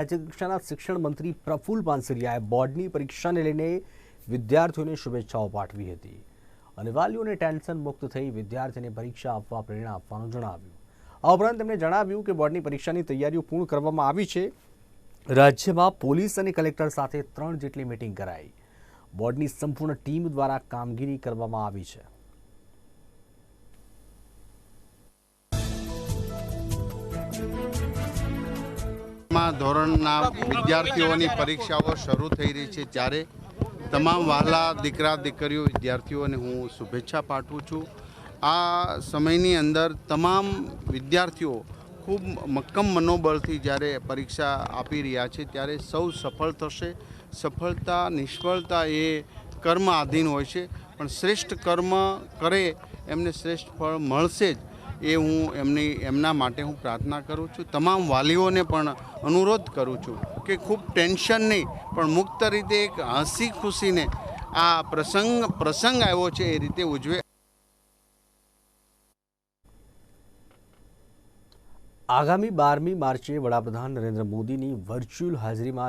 રાજ્ય કક્ષાના શિક્ષણ મંત્રી પ્રફુલ પાનસરિયાએ બોર્ડની પરીક્ષાને લઈને વિદ્યાર્થીઓને શુભેચ્છાઓ પાઠવી હતી. અને વાલીઓને ટેન્શન મુક્ત થઈ વિદ્યાર્થીને પરીક્ષા આપવા પ્રેરણા આપવાનું જણાવ્યું. આ ઉપરાંત તેમણે જણાવ્યું કે બોર્ડની પરીક્ષાની તૈયારીઓ પૂર્ણ કરવામાં આવી છે. રાજ્યમાં પોલીસ અને કલેક્ટર સાથે ત્રણ જેટલી મિટિંગ કરાઈ. બોર્ડની સંપૂર્ણ ટીમ દ્વારા કામગીરી કરવામાં આવી છે. માં ધોરણના વિદ્યાર્થીઓની પરીક્ષાઓ શરૂ થઈ રહી છે ત્યારે તમામ વહાલા દીકરા, દીકરીઓ, વિદ્યાર્થીઓને હું શુભેચ્છા પાઠવું છું. આ સમયની અંદર તમામ વિદ્યાર્થીઓ ખૂબ મક્કમ મનોબળથી જ્યારે પરીક્ષા આપી રહ્યા છે ત્યારે સૌ સફળ થશે. સફળતા, નિષ્ફળતા એ કર્મ આધીન હોય છે, પણ શ્રેષ્ઠ કર્મ કરે એમને શ્રેષ્ઠ ફળ મળશે જ. એ હું એમની, એમના માટે હું પ્રાર્થના કરું છું. તમામ વાલીઓને પણ અનુરોધ કરું છું કે ખૂબ ટેન્શન નહીં, પણ મુક્ત રીતે એક હસી ખુશીને આ પ્રસંગ પ્રસંગ આવ્યો છે એ રીતે ઉજવે. આગામી બારમી માર્ચે વડાપ્રધાન નરેન્દ્ર મોદીની વર્ચ્યુઅલ હાજરીમાં